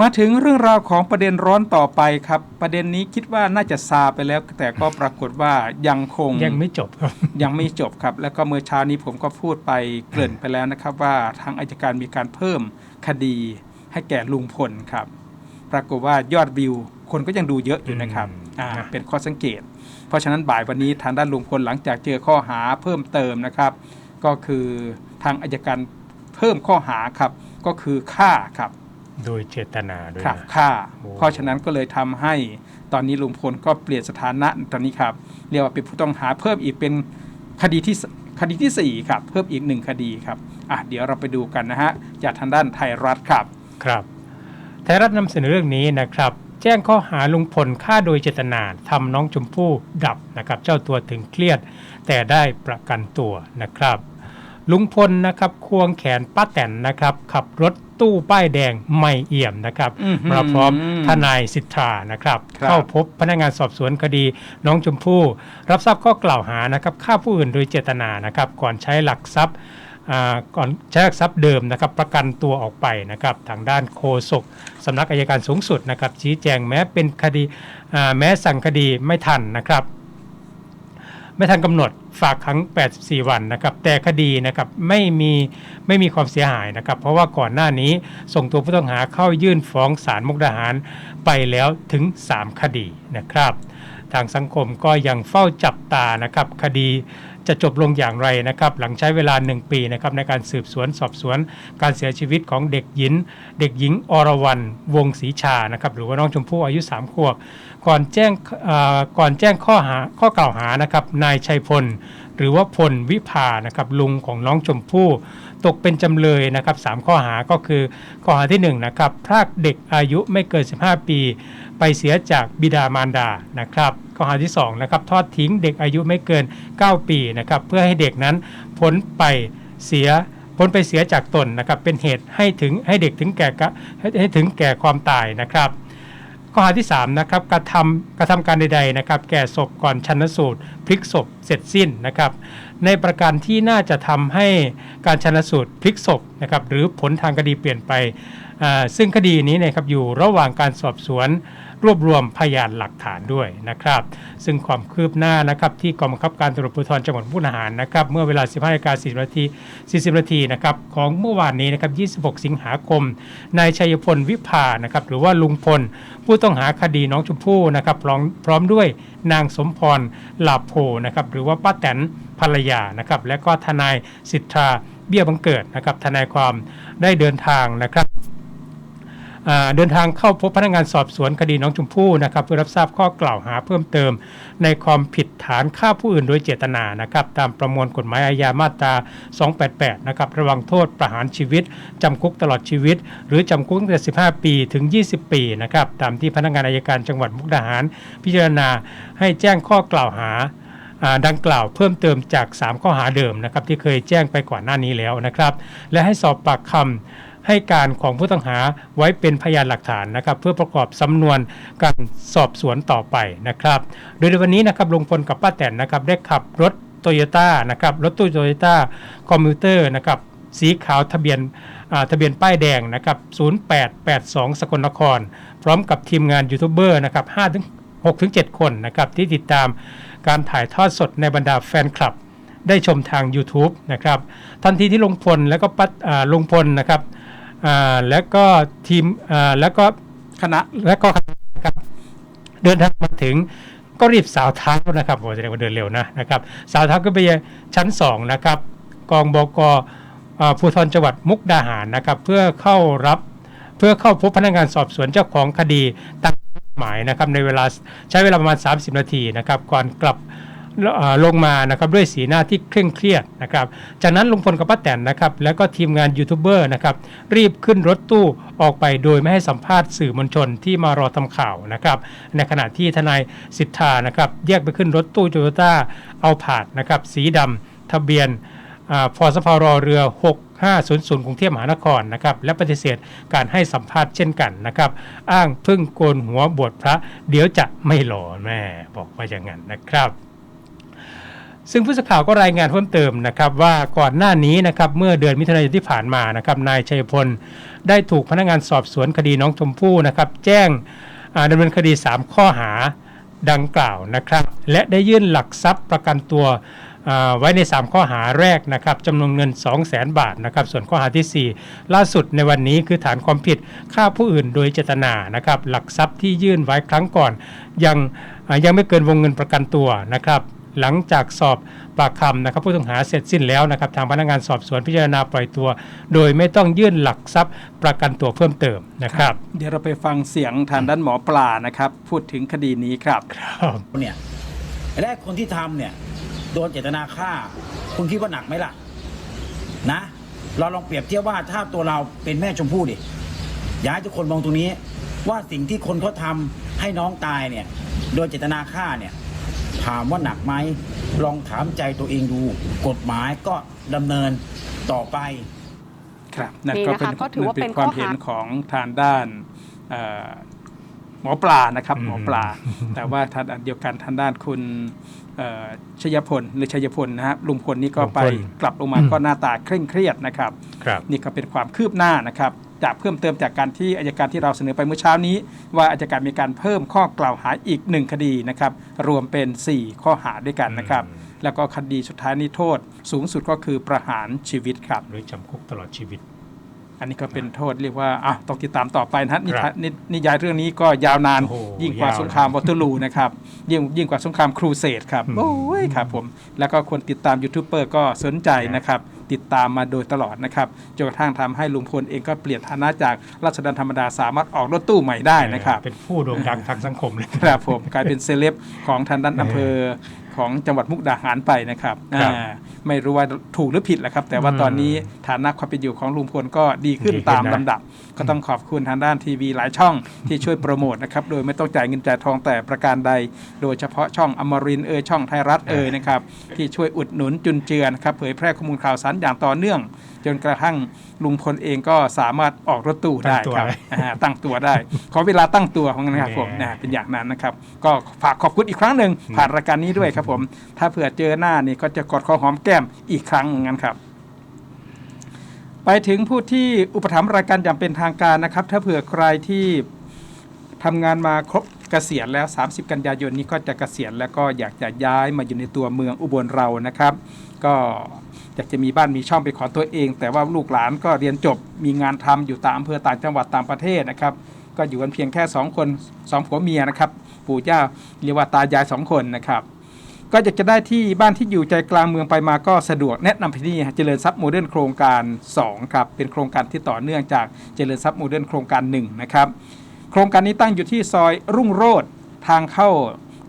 มาถึงเรื่องราวของประเด็นร้อนต่อไปครับ ประเด็นนี้คิดว่าน่าจะซาไปแล้ว แต่ก็ปรากฏว่ายังคงยังไม่จบครับยังไม่จบครับ แล้วก็เมื่อเช้านี้ผมก็พูดไปเกริ่นไปแล้วนะครับ ว่าทางอายการมีการเพิ่มคดีให้แก่ลุงพลครับ ปรากฏว่ายอดวิว คนก็ยังดูเยอะอยู่นะครับอืมอ่านะเป็นข้อสังเกต เพราะฉะนั้นบ่ายวันนี้ทางด้านลุงพลหลังจากเจอข้อหาเพิ่มเติมนะครับ ก็คือทางอายการเพิ่มข้อหาครับก็คือฆ่าครับ โดยเจตนาด้วยครับนะฆ่าโอ้ เพราะฉะนั้นก็เลยทำให้ตอนนี้ลุงพลก็เปลี่ยนสถานะตอนนี้ครับ เรียกว่าเป็นผู้ต้องหาเพิ่มอีกเป็นคดีที่สคดีที่สี่ครับ เพิ่มอีกหนึ่งคดีครับอะเดี๋ยวเราไปดูกันนะฮะจากทางด้านไทยรัฐครับ ครับไทยรัฐนำเสนอเรื่องนี้นะครับ แจ้งข้อหาลุงพลฆ่าโดยเจตนาทำน้องชมพู่ดับนะครับ เจ้าตัวถึงเครียด แต่ได้ประกันตัวนะครับ ลุงพลนะครับควงแขนป้าแตนนะครับ ขับรถ ตู้ป้ายแดงไม่เอี่ยมนะครับอื้อหือมาพร้อมทนายสิทธานะครับ ครับ เข้าพบพนักงานสอบสวนคดีน้องชมพู่ รับทราบข้อกล่าวหานะครับฆ่าผู้อื่นโดยเจตนานะครับ ก่อนใช้หลักทรัพย์อ่าก่อนใช้หลักทรัพย์เดิมนะครับ ประกันตัวออกไปนะครับ ทางด้านโฆษกสำนักอายการสูงสุดนะครับ ชี้แจงแม้เป็นคดีอ่าแม้สั่งคดีไม่ทันนะครับ ไม่ทันกำหนดฝากขัง 84 วันนะครับ แต่คดีนะครับไม่มีไม่มีความเสียหายนะครับ เพราะว่าก่อนหน้านี้ส่งตัวผู้ต้องหาเข้ายื่นฟ้องศาลมุกดาหารไปแล้วถึง 3 คดีนะครับ ทางสังคมก็ยังเฝ้าจับตานะครับคดี จะจบลงอย่างไรนะครับ หลังใช้เวลา 1 ปีนะครับในการสืบสวนสอบสวนการเสียชีวิตของเด็กหญิง เด็กหญิงอรวรรณวงศรีชานะครับหรือว่าน้องชมพู่อายุ3ขวบก่อนแจ้งก่อนแจ้งข้อหาข้อกล่าวหานะครับนายชัยพล หรือว่าพลวิภานะครับลุงของน้องชมพู่ตกเป็นจำเลยนะครับสามข้อหาก็คือข้อหาที่1นะครับพรากเด็กอายุไม่เกิน 15 ปี ไปเสียจากบิดามารดานะครับข้อหาที่2นะครับทอดทิ้งเด็กอายุไม่เกิน 9 ปีนะครับเพื่อให้เด็กนั้นพ้นไปเสียพ้นไปเสียจากตนนะครับเป็นเหตุให้ถึงให้เด็กถึงแก่ให้ให้ถึงแก่ความตายนะครับ ข้อหาที่3นะครับกระทำกระทำการใดๆนะครับ แก่ศพก่อนชันสูตรพลิกศพเสร็จสิ้นนะครับ ในประการที่น่าจะทำให้การชันสูตรพลิกศพนะครับหรือผลทางคดีเปลี่ยนไปอ่าซึ่งคดีนี้นะครับอยู่ระหว่างการสอบสวน รวบรวมพยานหลักฐานด้วยนะครับ ซึ่งความคืบหน้านะครับที่กองบังคับการตำรวจภูธรจังหวัดมุกดาหารนะครับเมื่อเวลา 15นาฬิกา40นาที40นาทีนะครับของเมื่อวานนี้นะครับ26 สิงหาคมนายชัยพลวิภานะครับหรือว่าลุงพล ผู้ต้องหาคดีน้องชมพู่นะครับพร้อมพร้อมด้วยนางสมพรลาโพนะครับหรือว่าป้าแตนภรรยานะครับและก็ทนายสิทธาเบี้ยบังเกิดนะครับทนายความได้เดินทางนะครับ เดินทางเข้าพบพนักงานสอบสวนคดีน้องชมพู่นะครับ เพื่อรับทราบข้อกล่าวหาเพิ่มเติม ในความผิดฐานฆ่าผู้อื่นโดยเจตนานะครับตามประมวลกฎหมายอาญามาตรา 288 นะครับระวังโทษประหารชีวิต จำคุกตลอดชีวิต หรือจำคุกตั้งแต่ 15 ปีถึง 20 ปีนะครับตามที่พนักงานอายการจังหวัดมุกดาหาร พิจารณาให้แจ้งข้อกล่าวหาอ่าดังกล่าวเพิ่มเติมจาก 3 ข้อหาเดิมนะครับที่เคยแจ้งไปก่อนหน้านี้แล้วนะครับ และให้สอบปากคำ ให้การของผู้ต้องหาไว้เป็นพยานหลักฐานนะครับ เพื่อประกอบสำนวนการสอบสวนต่อไปนะครับ โดยในวันนี้นะครับลุงพลกับป้าแตนนะครับได้ขับรถโตโยต้านะครับรถตู้โตโยต้าคอมพิวเตอร์นะครับสีขาวทะเบียนอ่าทะเบียนป้ายแดงนะครับ 0882 สกลนคร พร้อมกับทีมงานยูทูบเบอร์นะครับ5ถึง6ถึง7คนนะครับที่ติดตามการถ่ายทอดสดในบรรดาแฟนคลับ ได้ชมทาง YouTube นะครับ ทันทีที่ลงพลแล้วก็ปัดอ่าลงพลนะครับ อ่าแล้วก็ทีมอ่าแล้วก็คณะแล้วก็นะครับเดินทางมาถึงก็รีบสาวเท้านะครับโอ้แสดงว่าเดินเร็วนะนะครับ สาวเท้าก็ไปยังชั้น2นะครับ กองบกอ่าภูธรจังหวัดมุกดาหารนะครับ เพื่อเข้ารับเพื่อเข้าพบพนักงานสอบสวนเจ้าของคดีตามหมายนะครับในเวลาใช้เวลาประมาณ 30 นาทีนะครับ ก่อนกลับเอ่อ ลงมานะครับด้วยสีหน้าที่เคร่งเครียดนะครับจากนั้นลุงพลกับป้าแตนนะครับแล้วก็ทีมงานยูทูบเบอร์นะครับรีบขึ้นรถตู้ออกไปโดยไม่ให้สัมภาษณ์สื่อมวลชนที่มารอทำข่าวนะครับในขณะที่ทนายสิทธานะครับแยกไปขึ้นรถตู้โตโยต้าเอาผาดนะครับสีดำทะเบียนอาพสพรเรือ 6500 กรุงเทพมหานครนะครับและปฏิเสธการให้สัมภาษณ์เช่นกันนะครับ อ้างพึ่งโกนหัวบวชพระ เดี๋ยวจะไม่หล่อแม่บอกว่าอย่างนั้นนะครับ ซึ่งผู้สื่อข่าวก็รายงานเพิ่มเติมนะครับว่าก่อนหน้านี้นะครับเมื่อเดือนมิถุนายนที่ผ่านมานะครับนายชัยพลได้ถูกพนักงานสอบสวนคดีน้องชมพู่นะครับแจ้งดำเนินคดี 3 ข้อหาดังกล่าวนะครับ และได้ยื่นหลักทรัพย์ประกันตัวไว้ใน 3 ข้อหาแรกนะครับจำนวนเงิน 2 0 0 0 0 0บาทนะครับส่วนข้อหาทีสี่ 4 ล่าสุดในวันนี้คือฐานความผิดฆ่าผู้อื่นโดยเจตนานะครับหลักทรัพย์ที่ยื่นไว้ครั้งก่อน ยังยังไม่เกินวงเงินประกันตัวนะครับ หลังจากสอบปากคำนะครับ ผู้ต้องหาเสร็จสิ้นแล้วนะครับ ทางพนักงานสอบสวนพิจารณาปล่อยตัว โดยไม่ต้องยื่นหลักทรัพย์ประกันตัวเพิ่มเติมนะครับ เดี๋ยวเราไปฟังเสียงทางด้านหมอปลานะครับ พูดถึงคดีนี้ครับครับเนี่ยและคนที่ทำเนี่ยโดนเจตนาฆ่า คุณคิดว่าหนักไหมล่ะ นะ เราลองเปรียบเทียบว่าถ้าตัวเราเป็นแม่ชมพู่ดิอยากให้ทุกคนมองตรงนี้ ว่าสิ่งที่คนเขาทำให้น้องตายเนี่ย โดยเจตนาฆ่าเนี่ย ถามว่าหนักไหมลองถามใจตัวเองดู กฎหมายก็ดำเนินต่อไป ครับนั่นนี่ก็นะคะเป็นก็ถือว่าเป็นความข้อหาเห็นของทางด้านเอ่อหมอปลานะครับอืมหมอปลา แต่ว่าทางอันเดียวกันทางด้านคุณเอ่อชยพลหรือชัยพลนะฮะลุงพลนี่ก็ไปลุงพลกลับลงมาอืมก็หน้าตาเคร่งเครียดนะครับครับ นี่ก็เป็นความคืบหน้านะครับ จากเพิ่มเติมจากการที่อายการที่เราเสนอไปเมื่อเช้านี้ ว่าอายการมีการเพิ่มข้อกล่าวหาอีกหนึ่งคดีนะครับรวมเป็น 4 ข้อหาด้วยกันนะครับอืมแล้วก็คดีสุดท้ายนี้โทษ สูงสุดก็คือประหารชีวิตครับหรือจำคุกตลอดชีวิต อันนี้ก็เป็นโทษเรียกว่าอะต้องติดตามต่อไปนะฮะนิครัทาบนนินิยายเรื่องนี้ก็ยาวนานโอ้โหยิ่งกว่ายาวสงครามวอเตอร์ลูนะครับยิ่งยิ่งกว่าสงครามครูเสดครับอืมโอ้ยครับผมแล้วก็คนติดตามยูทูบเบอร์ก็สนใจนะครับติดตามมาโดยตลอดนะครับจนกระทั่งทำให้ลุงพลเองก็เปลี่ยนฐานะจากราษฎรธรรมดาสามารถออกรถตู้ใหม่ได้นะครับ เป็นผู้โด่งดังทางสังคมเลยครับผมกลายเป็นเซเลบของทางด้านอำเภอของจังหวัดมุกดาหารไปนะครับครับอ่าไม่รู้ว่าถูกหรือผิดแหละครับ แต่ว่าอืมตอนนี้ฐานะความเป็นอยู่ของลุงพลก็ดีขึ้นดีขึ้นตามนะลำดับ ก็ต้องขอบคุณทางด้านทีวีหลายช่องที่ช่วยโปรโมทนะครับ โดยไม่ต้องจ่ายเงินจ่ายทองแต่ประการใด โดยเฉพาะช่องอมรินทร์เอยช่องไทยรัฐเอยนะครับที่ช่วยอุดหนุนจุนเจือนะครับเผยแพร่ข้อมูลข่าวสารอย่างต่อเนื่อง จนกระทั่งลุงพลเองก็สามารถออกรถตู้ได้ครับอ่าตั้งตัวได้ ขอเวลาตั้งตัวของนะครับผมแหมนะเป็นอย่างนั้นนะครับ ก็ฝากขอบคุณอีกครั้งหนึ่งผ่านรายการนี้ด้วยครับผม ถ้าเผื่อเจอหน้านี่ก็จะกอดคอหอมแก้มอีกครั้งอย่างนั้นครับไปถึงผู้ที่อุปถัมภ์รายการอย่างเป็นทางการนะครับ ถ้าเผื่อใครที่ทำงานมาครบเกษียณแล้ว 30 กันยายนนี้ก็จะเกษียณแล้วก็อยากจะย้ายมาอยู่ในตัวเมืองอุบลเรานะครับ ก็อยากจะมีบ้านมีช่องเป็นขอตัวเอง แต่ว่าลูกหลานก็เรียนจบมีงานทำอยู่ตามอำเภอต่างจังหวัดตางประเทศนะครับ ก็อยู่กันเพียงแค่ 2 คนสองผัวเมียนะครับ ปู่ย่าเรียกว่าตายายสองคนนะครับ ก็อยากจะได้ที่บ้านที่อยู่ใจกลางเมืองไปมาก็สะดวกแนะนำไปที่เจริญทรัพย์โมเดิร์นโครงการ 2 ครับ เป็นโครงการที่ต่อเนื่องจากเจริญทรัพย์โมเดิร์นโครงการ 1 นะครับ โครงการนี้ตั้งอยู่ที่ซอยรุ่งโรจน์ทางเข้า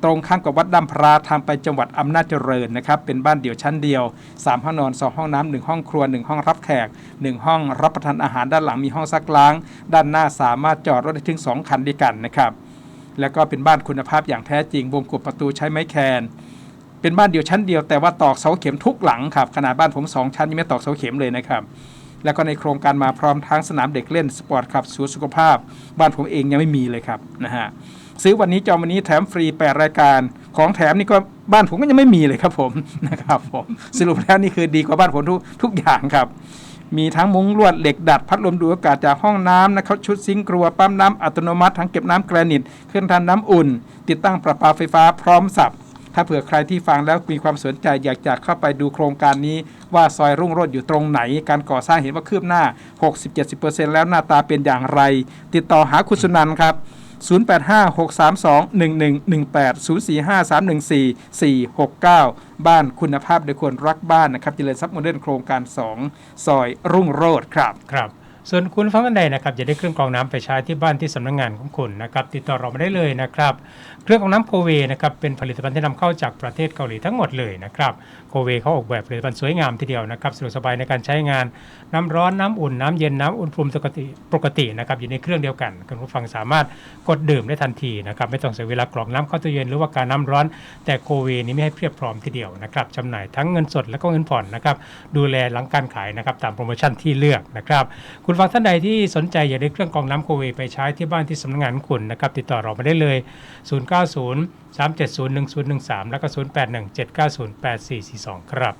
ตรงข้ามกับวัดดำพราทางไปจังหวัดอำนาจเจริญนะครับ เป็นบ้านเดี่ยวชั้นเดียว 3 ห้องนอน 2 ห้องน้ำหนึ่งห้องครัว 1 ห้องรับแขก 1 ห้องรับประทานอาหารด้านหลังมีห้องซักล้าง ด้านหน้าสามารถจอดรถได้ถึง 2 คันด้วยกันนะครับ แล้วก็เป็นบ้านคุณภาพอย่างแท้จริง วงกบประตูใช้ไม้แคนเป็นบ้านเดียวชั้นเดียวแต่ว่าตอกเสาเข็มทุกหลังครับขนาดบ้านผม 2 ชั้นยังไม่ตอกเสาเข็มเลยนะครับ แล้วก็ในโครงการมาพร้อมทั้งสนามเด็กเล่นสปอร์ตคลับสวนสุขภาพ บ้านผมเองยังไม่มีเลยครับนะฮะซื้อวันนี้จองวันนี้แถมฟรี 8 รายการ ของแถมนี่ก็บ้านผมก็ยังไม่มีเลยครับผมนะครับผมสรุปแล้วนี่คือดีกว่าบ้านผมทุกทุกอย่างครับมีทั้งมุ้งลวดเหล็กดัด พัดลมดูอากาศจากห้องน้ำนะครับชุดซิงค์ครัวปั๊มน้ำอัตโนมัติทั้งเก็บน้ำแกรนิตเครื่องทำน้ำอุ่น ติดตั้งประปาไฟฟ้าพร้อมสับ ถ้าเผื่อใครที่ฟังแล้วมีความสนใจอยากจะเข้าไปดูโครงการนี้ ว่าซอยรุ่งโรจน์อยู่ตรงไหน การก่อสร้างเห็นว่าคืบหน้า 60-70%แล้วหน้าตาเป็นอย่างไร ติดต่อหาคุณสุนันท์ครับ0856321118 0453144469 บ้านคุณภาพโดยคนรักบ้านนะครับเจริญทรัพย์โมเดิร์นโครงการ 2 ซอยรุ่งโรจน์ครับครับ ส่วนคุณฟังกันใดนะครับจะได้เครื่องกรองน้ำไปใช้ที่บ้านที่สำนักงานของคุณนะครับ ติดต่อเรามาได้เลยนะครับ เครื่องกองน้ำโคเวนะครับเป็นผลิตภัณฑ์ที่นำเข้าจากประเทศเกาหลีทั้งหมดเลยนะครับโคเวเขาออกแบบผลิตภัณฑ์สวยงามทีเดียวนะครับสะดวกสบายในการใช้งานน้ำร้อนน้ำอุ่นน้ำเย็นน้ำอุณหภูมิปกติปกตินะครับอยู่ในเครื่องเดียวกันคุณผู้ฟังสามารถกดดื่มได้ทันทีนะครับไม่ต้องเสียเวลากรอกน้ำเข้าตู้เย็นหรือว่าการน้ำร้อน แต่โคเวนี้ไม่ให้เพียบพร้อมทีเดียวนะครับจำหน่ายทั้งเงินสดและก็เงินผ่อนนะครับดูแลหลังการขายนะครับตามโปรโมชั่นที่เลือกนะครับคุณฟังท่านใดที่สนใจอยากได้เครื่องกรองน้ำโคเวไปใช้ที่บ้านที่สำนักงานคุณนะครับติดต่อเรามาได้เลย090 370 1013 แล้วก็ 081 790 8442 ครับ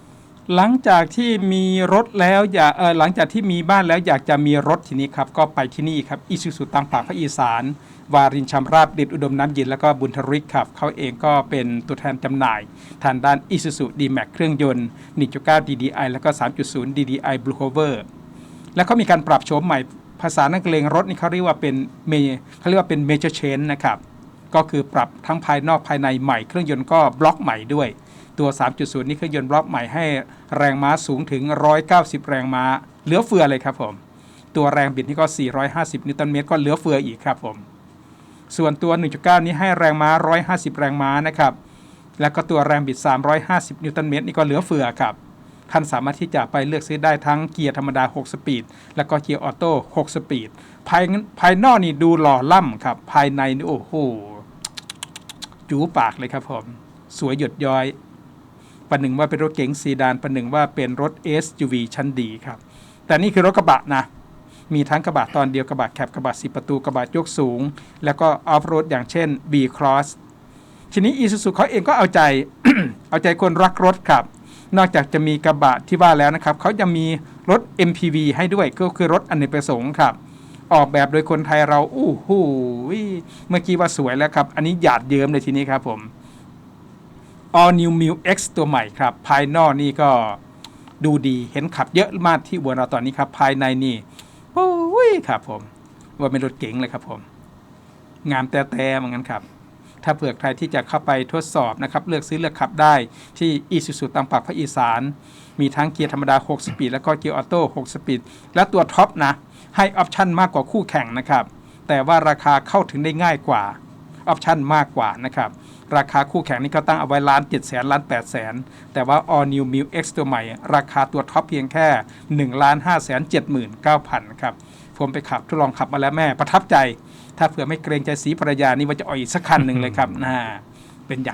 หลังจากที่มีรถแล้วอยากเออหลังจากที่มีบ้านแล้วอยากจะมีรถทีนี้ครับ ก็ไปที่นี่ครับอิสุสุตังปากพระอีสาน วารินชำราบเด็ดอุดมน้ำเย็นแล้วก็บุญทริกครับเขาเองก็เป็นตัวแทนจำหน่าย ทางด้านอิสุสุดีแม็กเครื่องยนต์1.9 DDI แล้วก็ 3.0 DDI Blue Hover แล้วเขามีการปรับโฉมใหม่ภาษานักเลงรถนี่เขาเรียกว่าเป็นเมเขาเรียกว่าเป็น major change นะครับ ก็คือปรับทั้งภายนอกภายในใหม่ เครื่องยนต์ก็บล็อกใหม่ด้วย ตัว 3.0 นี่เครื่องยนต์บล็อกใหม่ให้แรงม้าสูงถึง 190 แรงม้า เหลือเฟือเลยครับผม ตัวแรงบิดนี่ก็ 450 นิวตันเมตรก็เหลือเฟืออีกครับผม ส่วนตัว 1.9 นี้ให้แรงม้า 150 แรงม้านะครับ แล้วก็ตัวแรงบิด 350 นิวตันเมตรนี่ก็เหลือเฟือครับท่านสามารถที่จะไปเลือกซื้อได้ทั้งเกียร์ธรรมดา 6 สปีด แล้วก็เกียร์ออโต้ 6 สปีด ภายภายนอกนี่ดูหล่อล่ำครับ ภายในนี่โอ้โห จูปากเลยครับผมสวยหยดย้อยประหนึ่งว่าเป็นรถเก๋งซีดานประหนึ่งว่าเป็นรถ SUV ชั้นดีครับ แต่นี่คือรถกระบะนะ มีทั้งกระบะตอนเดียวกระบะแคบกระบะสิประตูกระบะยกสูง แล้วก็ออฟโรดอย่างเช่น B Cross ทีนี้ Isuzu เขาเองก็เอาใจเอาใจคนรักรถครับ นอกจากจะมีกระบะที่ว่าแล้วนะครับเขายังมีรถ MPV ให้ด้วยก็คือรถอเนกประสงค์ครับ ออกแบบโดยคนไทยเราอู้หูเมื่อกี้ว่าสวยแล้วครับ อันนี้หยาดเยิ้มเลยทีนี้ครับผม All New m i l X ตัวใหม่ครับ ภายนอกนี่ก็ดูดีเห็นขับเยอะมากที่บัวเราตอนนี้ครับ ภายในนี่โอ้ยครับผม ว่าเป็นรถเก๋งเลยครับผม งามแต่แต่เหมือนกันครับ ถ้าเผื่อใครที่จะเข้าไปทดสอบนะครับ เลือกซื้อเลือกขับได้ที่ i s u z u ตามปากภาคอีสาน มีทั้งเกียร์ธรรมดา 6 สปีด แล้วก็เกียร์ออโต้ 6 สปีด และตัวท็อปนะ ให้ออปชันมากกว่าคู่แข่งนะครับ แต่ว่าราคาเข้าถึงได้ง่ายกว่าออปชันมากกว่านะครับ ราคาคู่แข่งนี่ก็ตั้งเอาไว้ล้าน7 0 0 0 0ล้าน8 0 0 0แต่ว่า All New m i l X ตัวใหม่ ราคาตัวท็อปเพียงแค่1ล้าน5 7 9 0 0 0ครับผมไปขับทดลองขับมาแล้วแม่ประทับใจ ถ้าเผื่อไม่เกรงใจสีภรรยานี่ว่าจะอ่อยอีกสักคันหนึ่งเลยครับนะเป็นอย่าง